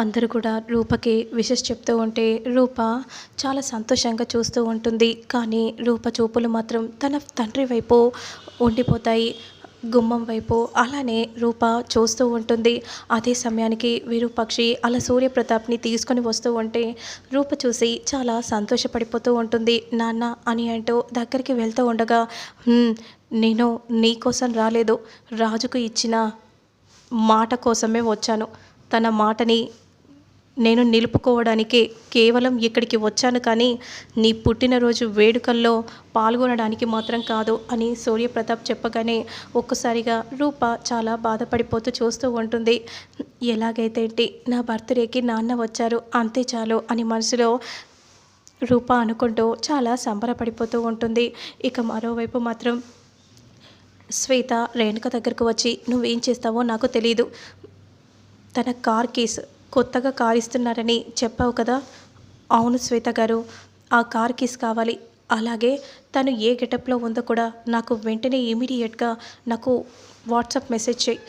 అందరూ కూడా రూపకి విషెస్ చెప్తూ ఉంటే రూప చాలా సంతోషంగా చూస్తూ ఉంటుంది. కానీ రూప చూపులు మాత్రం తన తండ్రి వైపు ఉండిపోతాయి. గుమ్మం వైపు అలానే రూప చూస్తూ ఉంటుంది. అదే సమయానికి విరూపాక్షి అలా సూర్యప్రతాప్ని తీసుకొని వస్తూ ఉంటే రూప చూసి చాలా సంతోషపడిపోతూ ఉంటుంది. నాన్న అని అంటూ దగ్గరికి వెళ్తూ ఉండగా నేను నీకోసం రాలేదు. రాజుకు ఇచ్చిన మాట కోసమే వచ్చాను. తన మాటని నేను నిలుపుకోవడానికి కేవలం ఇక్కడికి వచ్చాను కానీ నీ పుట్టినరోజు వేడుకల్లో పాల్గొనడానికి మాత్రం కాదు అని సూర్యప్రతాప్ చెప్పగానే ఒక్కసారిగా రూప చాలా బాధపడిపోతూ చూస్తూ ఉంటుంది. ఎలాగైతే ఏంటి? నా బర్త్డేకి నాన్న వచ్చారు. అంతే చాలు అని మనసులో రూప అనుకుంటూ చాలా సంబరపడిపోతూ ఉంటుంది. ఇక మరోవైపు మాత్రం శ్వేత రేణుక దగ్గరకు వచ్చి నువ్వేం చేస్తావో నాకు తెలియదు తన కార్ కేస్ కొత్తగా కార్ ఇస్తున్నారని చెప్పావు కదా? అవును శ్వేత గారు ఆ కార్ కీస్ కావాలి. అలాగే తను ఏ గెటప్లో ఉందో కూడా నాకు వెంటనే ఇమీడియట్గా నాకు వాట్సాప్ మెసేజ్ చేయి.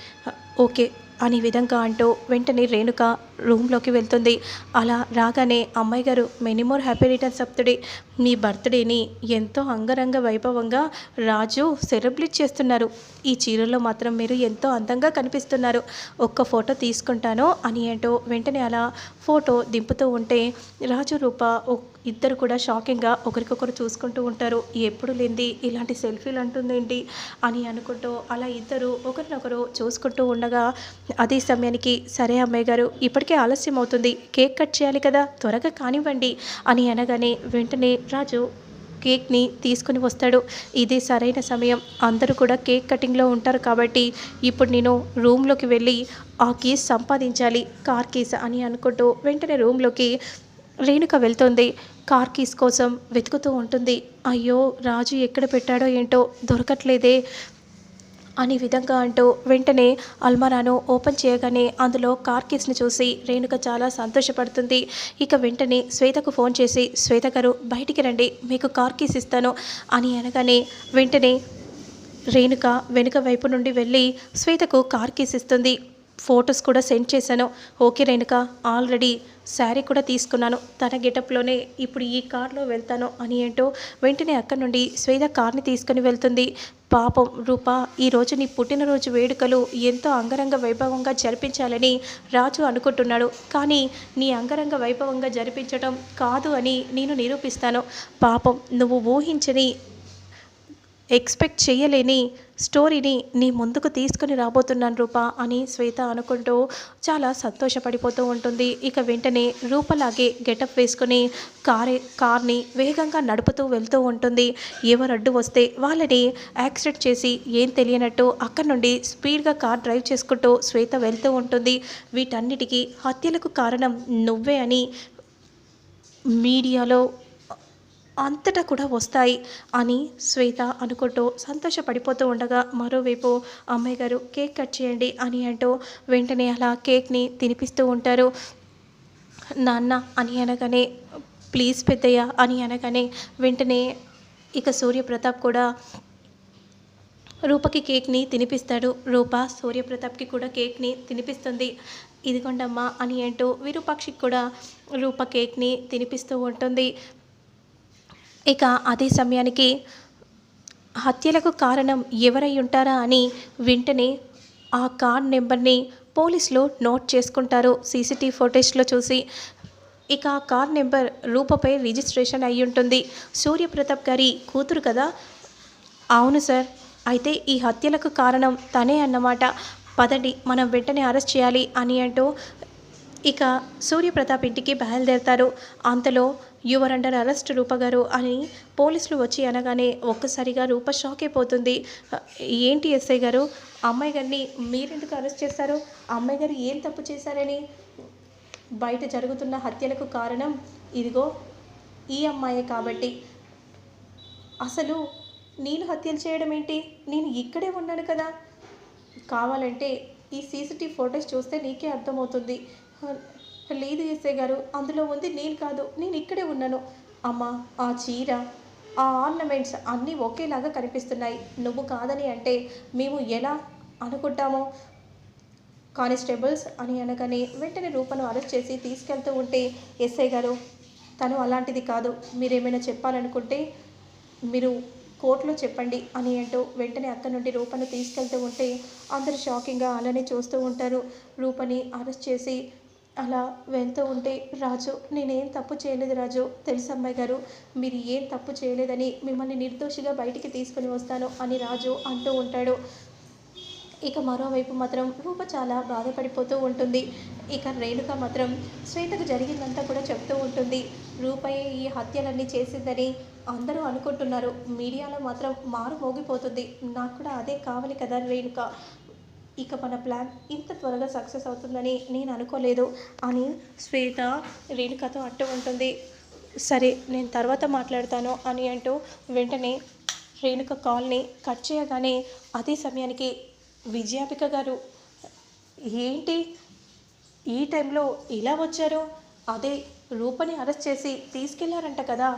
ఓకే అనే విధంగా అంటూ వెంటనే రేణుక రూమ్లోకి వెళ్తుంది. అలా రాగానే అమ్మాయి గారు many more happy return of the day మీ బర్త్డేని ఎంతో అంగరంగ వైభవంగా రాజు సెలబ్రేట్ చేస్తున్నారు. ఈ చీరలో మాత్రం మీరు ఎంతో అందంగా కనిపిస్తున్నారు. ఒక్క ఫోటో తీసుకుంటాను అని అంటూ వెంటనే అలా ఫోటో దింపుతూ ఉంటే రాజు రూప ఇద్దరు కూడా షాకింగ్గా ఒకరికొకరు చూసుకుంటూ ఉంటారు. ఎప్పుడు లేనిది ఇలాంటి సెల్ఫీలు అంటుందేంటి అని అనుకుంటూ అలా ఇద్దరు ఒకరినొకరు చూసుకుంటూ ఉండగా అదే సమయానికి సరే అమ్మాయి గారు ఇప్పటికే ఆలస్యం అవుతుంది. కేక్ కట్ చేయాలి కదా త్వరగా కానివ్వండి అని అనగానే వెంటనే రాజు కేక్ని తీసుకుని వస్తాడు. ఇదే సరైన సమయం. అందరూ కూడా కేక్ కటింగ్లో ఉంటారు కాబట్టి ఇప్పుడు నేను రూమ్లోకి వెళ్ళి ఆ కీస్ సంపాదించాలి కార్ కీస్ అని అనుకుంటూ వెంటనే రూమ్లోకి రేణుక వెళ్తుంది. కార్ కీస్ కోసం వెతుకుతూ ఉంటుంది. అయ్యో రాజు ఎక్కడ పెట్టాడో ఏంటో దొరకట్లేదే అనే విధంగా అంటూ వెంటనే అల్మారాను ఓపెన్ చేయగానే అందులో కార్ కీస్ని చూసి రేణుక చాలా సంతోషపడుతుంది. ఇక వెంటనే శ్వేతకు ఫోన్ చేసి శ్వేత గారు బయటికి రండి మీకు కార్ కీస్ ఇస్తాను అని అనగానే వెంటనే రేణుక వెనుక వైపు నుండి వెళ్ళి శ్వేతకు కార్ కీస్ ఇస్తుంది. ఫొటోస్ కూడా సెండ్ చేశాను. ఓకే రేణుక ఆల్రెడీ శారీ కూడా తీసుకున్నాను. తన గెటప్లోనే ఇప్పుడు ఈ కార్లో వెళ్తాను అని ఏంటో వెంటనే అక్కడి నుండి శ్వేత కార్ని తీసుకుని వెళ్తుంది. పాపం రూప ఈరోజు నీ పుట్టినరోజు వేడుకలు ఎంతో అంగరంగ వైభవంగా జరిపించాలని రాజు అనుకుంటున్నాడు. కానీ నీ అంగరంగ వైభవంగా జరిపించడం కాదు అని నేను నిరూపిస్తాను. పాపం నువ్వు ఊహించని ఎక్స్పెక్ట్ చేయలేని స్టోరీని నీ ముందుకు తీసుకుని రాబోతున్నాను రూప అని శ్వేత అనుకుంటూ చాలా సంతోషపడిపోతూ ఉంటుంది. ఇక వెంటనే రూపలాగే గెటప్ వేసుకుని కారే కార్ని వేగంగా నడుపుతూ వెళ్తూ ఉంటుంది. ఎవరు అడ్డు వస్తే వాళ్ళని యాక్సిడెంట్ చేసి ఏం తెలియనట్టు అక్కడి నుండి స్పీడ్గా కార్ డ్రైవ్ చేసుకుంటూ శ్వేత వెళ్తూ ఉంటుంది. వీటన్నిటికీ హత్యలకు కారణం నువ్వే అని మీడియాలో అంతటా కూడా వస్తాయి అని శ్వేత అనుకుంటూ సంతోషపడిపోతూ ఉండగా మరోవైపు అమ్మాయి గారు కేక్ కట్ చేయండి అని అంటూ వెంటనే అలా కేక్ని తినిపిస్తూ ఉంటారు. నాన్న అని అనగానే ప్లీజ్ పెద్దయ్య అని అనగానే వెంటనే ఇక సూర్యప్రతాప్ కూడా రూపకి కేక్ని తినిపిస్తాడు. రూప సూర్యప్రతాప్కి కూడా కేక్ని తినిపిస్తుంది. ఇదిగోండమ్మా అని అంటూ విరూపాక్షికి కూడా రూప కేక్ని తినిపిస్తూ ఉంటుంది. ఇక అదే సమయానికి హత్యలకు కారణం ఎవరై ఉంటారా అని వెంటనే ఆ కార్ నెంబర్ని పోలీసులు నోట్ చేసుకుంటారు. సీసీటీవీ ఫుటేజ్లో చూసి ఇక ఆ కార్ నెంబర్ రూపపై రిజిస్ట్రేషన్ అయి ఉంటుంది. సూర్యప్రతాప్ గారి కూతురు కదా? అవును సార్. అయితే ఈ హత్యలకు కారణం తనే అన్నమాట. పదండి మనం వెంటనే అరెస్ట్ చేయాలి అని అంటూ ఇక సూర్యప్రతాప్ ఇంటికి బయలుదేరతారు. అంతలో యువర్ అండర్ అరెస్ట్ రూప గారు అని పోలీసులు వచ్చి అనగానే ఒక్కసారిగా రూప షాక్ అయిపోతుంది ఏంటి ఎస్ఐ గారు? అమ్మాయి గారిని మీరెందుకు అరెస్ట్ చేశారు? అమ్మాయి గారు ఏం తప్పు చేశారని? బయట జరుగుతున్న హత్యలకు కారణం ఇదిగో ఈ అమ్మాయే కాబట్టి. అసలు నేను హత్యలు చేయడం ఏంటి? నేను ఇక్కడే ఉన్నాను కదా. కావాలంటే ఈ సీసీటీవీ ఫొటోస్ చూస్తే నీకే అర్థమవుతుంది. లేదు ఎస్ఐ గారు అందులో ఉంది నేను కాదు నేను ఇక్కడే ఉన్నాను. అమ్మ ఆ చీర ఆ ఆర్నమెంట్స్ అన్నీ ఒకేలాగా కనిపిస్తున్నాయి. నువ్వు కాదని అంటే మేము ఎలా అనుకుంటామో? కానిస్టేబుల్స్ అని అనగానే వెంటనే రూపను అరెస్ట్ చేసి తీసుకెళ్తూ ఉంటే ఎస్ఐ గారు తను అలాంటిది కాదు మీరేమైనా చెప్పాలనుకుంటే మీరు కోర్టులో చెప్పండి అని అంటూ వెంటనే అక్కడ నుండి రూపను తీసుకెళ్తూ ఉంటే అందరూ షాకింగ్గా అలానే చూస్తూ ఉంటారు. రూపని అరెస్ట్ చేసి అలా వెళ్తూ ఉంటే రాజు నేనేం తప్పు చేయలేదు రాజు. తెలుసు అమ్మాయి గారు మీరు ఏం తప్పు చేయలేదని మిమ్మల్ని నిర్దోషిగా బయటికి తీసుకుని వస్తాను అని రాజు అంటూ ఉంటాడు. ఇక మరోవైపు మాత్రం రూప చాలా బాధపడిపోతూ ఉంటుంది. ఇక రేణుక మాత్రం శ్వేతకు జరిగిందంతా కూడా చెప్తూ ఉంటుంది. రూపయే ఈ హత్యలన్నీ చేసిందని అందరూ అనుకుంటున్నారు. మీడియాలో మాత్రం మారు మోగిపోతుంది. నాకు కూడా అదే కావాలి కదా రేణుక. ఇక మన ప్లాన్ ఇంత త్వరగా సక్సెస్ అవుతుందని నేను అనుకోలేదు. అని శ్వేత రేణుకతో అంటూ ఉంటుంది. సరే నేను తర్వాత మాట్లాడతాను అని అంటూ వెంటనే రేణుక కాల్ని కట్ చేయగానే అదే సమయానికి విజయాపిక గారు ఏంటి? ఈ టైంలో ఇలా వచ్చారు? అదే రూపని అరెస్ట్ చేసి తీసుకెళ్ళారంట కదా.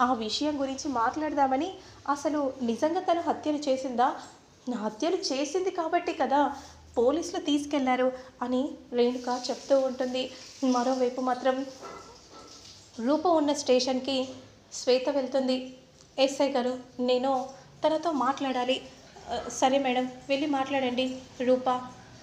ఆ విషయం గురించి మాట్లాడదామని అసలు నిజంగా తను హత్యలు చేసిందా? హత్యలు చేసింది కాబట్టి కదా పోలీసులు తీసుకెళ్ళారు అని రేణుక చెప్తూ ఉంటుంది. మరోవైపు మాత్రం రూప ఉన్న స్టేషన్కి శ్వేత వెళ్తుంది. ఎస్ఐ గారు నేను తనతో మాట్లాడాలి. సరే మేడం వెళ్ళి మాట్లాడండి. రూప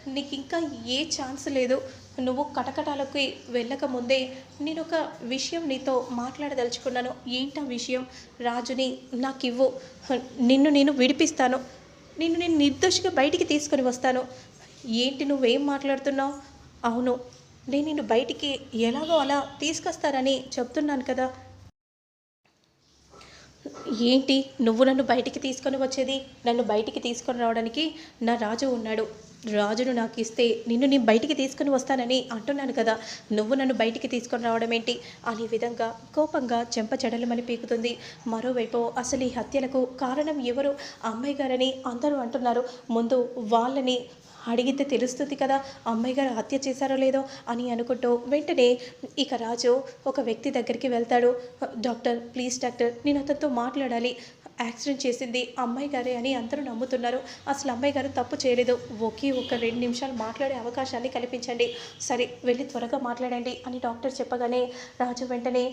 నీకు ఇంకా ఏ ఛాన్స్ లేదు. నువ్వు కటకటాలకి వెళ్ళకముందే నేను ఒక విషయం నీతో మాట్లాడదలుచుకున్నాను. ఏంటా విషయం? రాజుని నాకు ఇవ్వు నిన్ను నేను విడిపిస్తాను. నిన్ను నేను నిర్దోషిగా బయటికి తీసుకొని వస్తాను. ఏంటి నువ్వేం మాట్లాడుతున్నావు? అవును నేను నిన్ను బయటికి ఎలాగో అలా తీసుకొస్తారని చెప్తున్నాను కదా. ఏంటి నువ్వు నన్ను బయటికి తీసుకొని వచ్చేది? నన్ను బయటికి తీసుకొని రావడానికి నా రాజు ఉన్నాడు. రాజును నాకు ఇస్తే నిన్ను నేను బయటికి తీసుకొని వస్తానని అంటున్నాను కదా. నువ్వు నన్ను బయటికి తీసుకొని రావడం ఏంటి? అనే విధంగా కోపంగా చెంప చెడలమని పీకుతుంది. మరోవైపు అసలు ఈ హత్యలకు కారణం ఎవరు? అమ్మాయి గారని అందరూ అంటున్నారు. ముందు వాళ్ళని అడిగితే తెలుస్తుంది కదా అమ్మాయి గారు హత్య చేశారో లేదో అని అనుకుంటూ వెంటనే ఇక రాజు ఒక వ్యక్తి దగ్గరికి వెళ్తాడు. డాక్టర్ ప్లీజ్ డాక్టర్ నేను అతనితో మాట్లాడాలి. యాక్సిడెంట్ చేసింది అమ్మాయి గారే అని అందరూ నమ్ముతున్నారు. అసలు అమ్మాయి గారు తప్పు చేయలేదు. ఒకే ఒక రెండు నిమిషాలు మాట్లాడే అవకాశాన్ని కల్పించండి. సరే వెళ్ళి త్వరగా మాట్లాడండి అని డాక్టర్ చెప్పగానే రాజు వెంటనే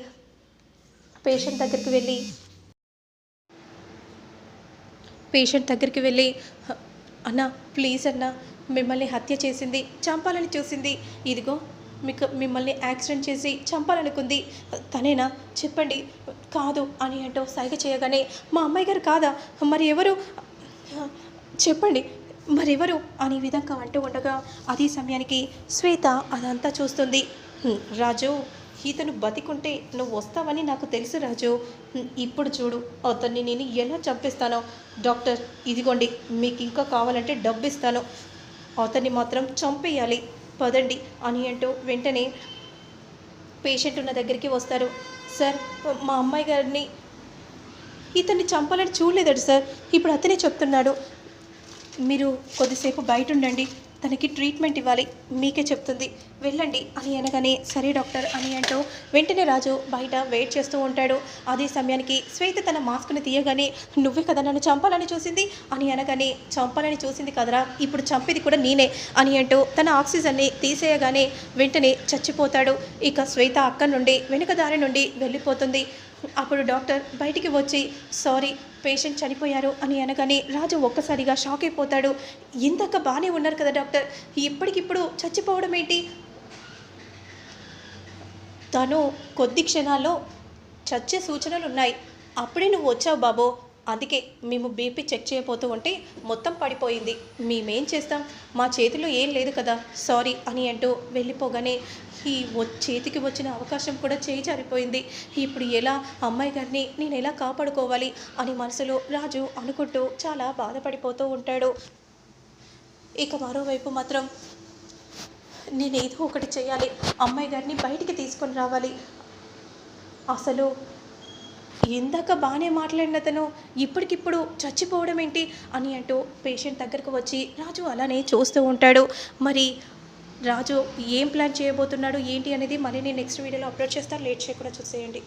పేషెంట్ దగ్గరికి వెళ్ళి పేషెంట్ దగ్గరికి వెళ్ళి అన్న ప్లీజ్ అన్న మిమ్మల్ని హత్య చేసింది చంపాలని చూసింది. ఇదిగో మీకు మిమ్మల్ని యాక్సిడెంట్ చేసి చంపాలనుకుంది. తనేనా? చెప్పండి. కాదు అని అంటూ సైగ చేయగానే మా అమ్మాయి గారు కాదా? మరి ఎవరు? చెప్పండి. మరెవరు? అనే విధంగా అంటూ ఉండగా అదే సమయానికి శ్వేత అదంతా చూస్తుంది. రాజు ఇతను బతికుంటే నువ్వు వస్తావని నాకు తెలుసు రాజు. ఇప్పుడు చూడు అతన్ని నేను ఎలా చంపిస్తానో. డాక్టర్ ఇదిగోండి మీకు ఇంకా కావాలంటే డబ్బు ఇస్తాను అతన్ని మాత్రం చంపేయాలి. పదండి అని అంటూ వెంటనే పేషెంట్ ఉన్న దగ్గరికి వస్తారు. సార్ మా అమ్మాయి గారిని ఇతన్ని చంపాలని చూడలేదట సార్. ఇప్పుడు అతనే చెప్తున్నాడు. మీరు కొద్దిసేపు బయట ఉండండి. తనకి ట్రీట్మెంట్ ఇవ్వాలి. మీకే చెప్తుంది. వెళ్ళండి అని అనగానే సరే డాక్టర్ అని అంటూ వెంటనే రాజు బయట వెయిట్ చేస్తూ ఉంటాడు. అదే సమయానికి శ్వేత తన మాస్క్ని తీయగానే నువ్వే కదా నన్ను చంపాలని చూసింది? అని అనగానే చంపాలని చూసింది కదరా ఇప్పుడు చంపేది కూడా నేనే అని అంటూ తన ఆక్సిజన్ని తీసేయగానే వెంటనే చచ్చిపోతాడు. ఇక శ్వేత అక్కడి నుండి వెనుక దారి నుండి వెళ్ళిపోతుంది. అప్పుడు డాక్టర్ బయటికి వచ్చి సారీ పేషెంట్ చనిపోయారు అని అనగానే రాజు ఒక్కసారిగా షాక్ అయిపోతాడు. ఇందాక బాగానే ఉన్నారు కదా డాక్టర్ ఇప్పటికిప్పుడు చచ్చిపోవడం ఏంటి? తను కొద్ది క్షణాల్లో చచ్చే సూచనలు ఉన్నాయి అప్పుడే నువ్వు వచ్చావు బాబో. అందుకే మేము బీపీ చెక్ చేయబోతూ ఉంటే మొత్తం పడిపోయింది. మేమేం చేస్తాం? మా చేతిలో ఏం లేదు కదా సారీ అని అంటూ వెళ్ళిపోగానే ఈ చేతికి వచ్చిన అవకాశం కూడా చేయి జారిపోయింది. ఇప్పుడు ఎలా అమ్మాయి గారిని నేను ఎలా కాపాడుకోవాలి అని మనసులో రాజు అనుకుంటూ చాలా బాధపడిపోతూ ఉంటాడు. ఇక మరోవైపు మాత్రం నేను ఏదో ఒకటి చేయాలి. అమ్మాయి గారిని బయటికి తీసుకొని రావాలి. అసలు ఇందాక బాగానే మాట్లాడిన అతను ఇప్పటికిప్పుడు చచ్చిపోవడం ఏంటి అని అంటూ పేషెంట్ దగ్గరకు వచ్చి రాజు అలానే చూస్తూ ఉంటాడు. మరి రాజు ఏం ప్లాన్ చేయబోతున్నాడు? ఏంటి? అనేది మళ్ళీ నేను నెక్స్ట్ వీడియోలో అప్లోడ్ చేస్తాను లేట్ చేయకుండా చూసేయండి.